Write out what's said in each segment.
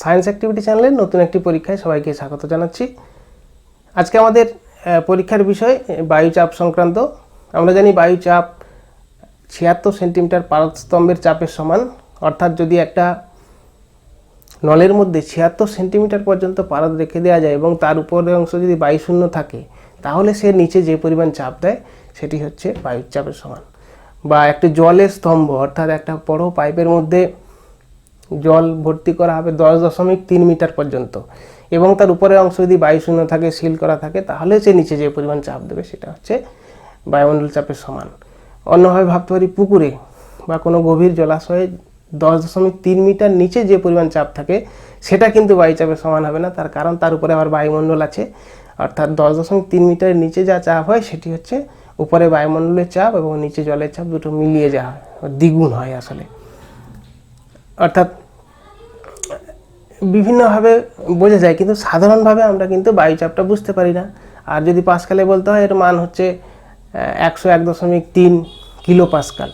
Science activity চ্যানেলের নতুন একটি পরীক্ষায় সবাইকে স্বাগত জানাচ্ছি। আজকে আমাদের পরীক্ষার বিষয় বায়ুচাপ সংক্রান্ত। আমরা জানি বায়ুচাপ ছিয়াত্তর সেন্টিমিটার পারস্তম্ভের চাপের সমান। অর্থাৎ যদি একটা নলের মধ্যে ছিয়াত্তর সেন্টিমিটার পর্যন্ত পারদ রেখে দেওয়া যায় এবং তার উপরের অংশ যদি বায়ুশূন্য থাকে, তাহলে সে নিচে যে পরিমাণ চাপ দেয়, সেটি হচ্ছে বায়ুর চাপের সমান। বা একটি জলের স্তম্ভ, অর্থাৎ একটা বড় পাইপের মধ্যে জল ভর্তি করা হবে দশ দশমিক তিন মিটার পর্যন্ত। এবং তার উপরের অংশ যদি বায়ুশূন্য থাকে, সিল করা থাকে, তাহলে সে নিচে যে পরিমাণ চাপ দেবে সেটা হচ্ছে বায়ুমণ্ডল চাপের সমান। অন্যভাবে ভাবতে পারি পুকুরে বা কোনো গভীর জলাশয়ে দশ দশমিক তিন মিটার নিচে যে পরিমাণ চাপ থাকে, সেটা কিন্তু বায়ুচাপের সমান হবে না। তার কারণ তার উপরে আবার বায়ুমণ্ডল আছে। অর্থাৎ দশ দশমিক তিন মিটারের নিচে যা চাপ হয়, সেটি হচ্ছে উপরে বায়ুমণ্ডলের চাপ এবং নিচে জলের চাপ দুটো মিলিয়ে যাওয়া হয় দ্বিগুণ হয় আসলে। অর্থাৎ বিভিন্নভাবে বোঝা যায়, কিন্তু সাধারণভাবে আমরা কিন্তু বায়ুচাপটা বুঝতে পারি না। আর যদি পাসকালে বলতে হয়, এর মান হচ্ছে একশো এক দশমিক তিন কিলো পাসকাল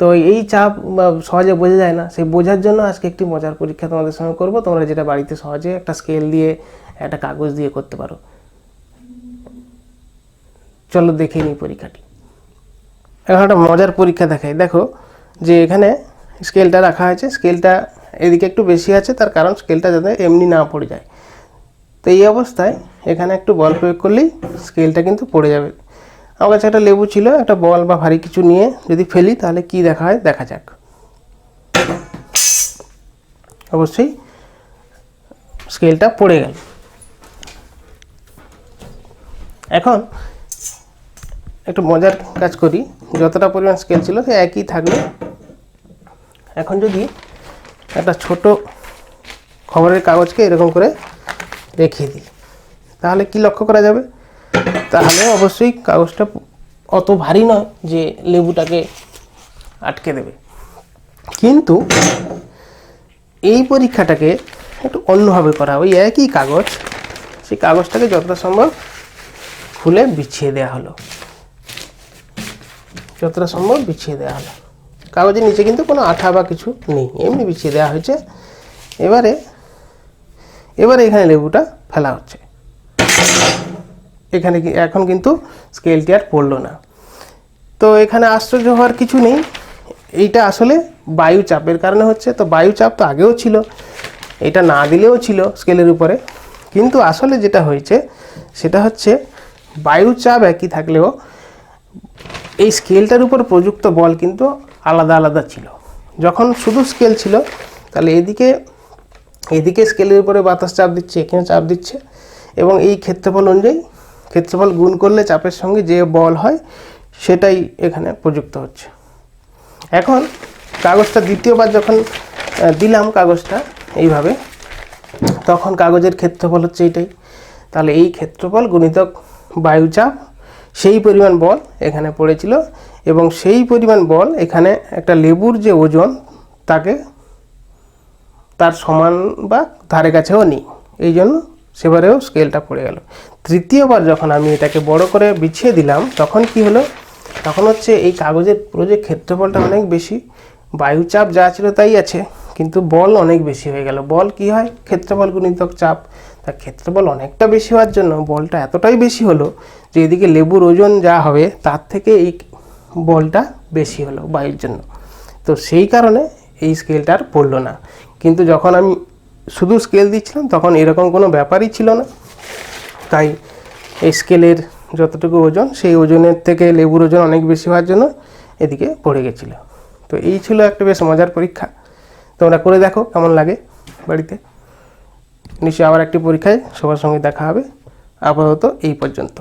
তো এই চাপ সহজে বোঝা যায় না। সেই বোঝার জন্য আজকে একটি মজার পরীক্ষা তোমাদের সঙ্গে করব। তোমরা যেটা বাড়িতে সহজে একটা স্কেল দিয়ে, একটা কাগজ দিয়ে করতে পারো। চলো দেখে নিই পরীক্ষাটি। এখন একটা মজার পরীক্ষা দেখাই। দেখো যে এখানে স্কেলটা রাখা আছে স্কেলটা এদিকে একটু বেশি আছে, তার কারণ স্কেলটা যাতে এমনি না পড়ে যায়। তো এই অবস্থায় এখানে একটু বল প্রয়োগ করলেই স্কেলটা কিন্তু পড়ে যাবে। আমার কাছে একটা লেবু ছিল, একটা বল বা ভারী কিছু নিয়ে যদি ফেলি তাহলে কি দেখা হয়? দেখা যাক। অবশ্যই স্কেলটা পড়ে গেল। এখন একটু মজার কাজ করি। যতটা পরিমাণ স্কেল ছিল সে একই থাকবে। এখন যদি একটা ছোট খবরের কাগজকে এরকম করে রেখে দিই। তাহলে কি লক্ষ্য করা যাবে? তাহলে অবশ্যই কাগজটা অত ভারী নয় যে লেবুটাকে আটকে দেবে। কিন্তু এই পরীক্ষাটাকে একটু অন্যভাবে করা ওই একই কাগজ, সেই কাগজটাকে যতটা সম্ভব খুলে বিছিয়ে দেওয়া হলো। যতটা সম্ভব বিছিয়ে দেওয়া হলো। কাগজের নিচে কিন্তু কোনো আঠা বা কিছু নেই, এমনি বিছিয়ে দেওয়া হয়েছে। এবারে এবারে এখানে লেবুটা ফেলা হচ্ছে। এখানে এখন কিন্তু স্কেলটি আর পড়ল না। তো এখানে আশ্চর্য হওয়ার কিছু নেই। এইটা আসলে বায়ু চাপের কারণে হচ্ছে, তো বায়ু চাপ তো আগেও ছিল, এটা না দিলেও ছিল স্কেলের উপরে। কিন্তু আসলে যেটা হয়েছে, সেটা হচ্ছে বায়ু চাপ একই থাকলেও এই স্কেলটার উপর প্রযুক্ত বল কিন্তু আলাদা আলাদা ছিল। যখন শুধু স্কেল ছিল, তাহলে এদিকে এদিকে স্কেলের উপরে বাতাস চাপ দিচ্ছে, এখানে চাপ দিচ্ছে এবং এই ক্ষেত্রফল অনুযায়ী ক্ষেত্রফল গুণ করলে চাপের সঙ্গে যে বল হয়, সেটাই এখানে প্রযুক্ত হচ্ছে। এখন কাগজটা দ্বিতীয়বার যখন দিলাম কাগজটা এইভাবে, তখন কাগজের ক্ষেত্রফল হচ্ছে এইটাই তাহলে এই ক্ষেত্রফল গুণিতক বায়ুচাপ সেই পরিমাণ বল এখানে পড়েছিল এবং সেই পরিমাণ বল এখানে একটা লেবুর যে ওজন তাকে তার সমান বা ধারে কাছেও নেই। এই জন্য সেবারেও স্কেলটা পড়ে গেল। তৃতীয়বার যখন আমি এটাকে বড় করে বিছিয়ে দিলাম, তখন কি হলো? তখন হচ্ছে এই কাগজের পুরো যে ক্ষেত্রফলটা অনেক বেশি, বায়ুচাপ যা ছিল তাই আছে, কিন্তু বল অনেক বেশি হয়ে গেল। বল কি হয়? ক্ষেত্রফল গুণিতক চাপ। তার ক্ষেত্রফল অনেকটা বেশি হওয়ার জন্য বলটা এতটাই বেশি হলো যে এদিকে লেবুর ওজন যা হবে তার থেকে এই বলটা বেশি হলো বায়ুর জন্য। তো সেই কারণে এই স্কেলটা আর পড়ল না। কিন্তু যখন আমি শুধু স্কেল দিচ্ছিলাম, তখন এরকম কোনো ব্যাপারই ছিল না। তাই এই স্কেলের যতটুকু ওজন, সেই ওজনের থেকে লেবুর ওজন অনেক বেশি হওয়ার জন্য এদিকে পড়ে গেছিল। তো এই ছিল একটা বেশ মজার পরীক্ষা। তোমরা করে দেখো কেমন লাগে বাড়িতে। নিশ্চয়ই আবার একটি পরীক্ষায় সবার সঙ্গে দেখা হবে। আপাতত এই পর্যন্ত।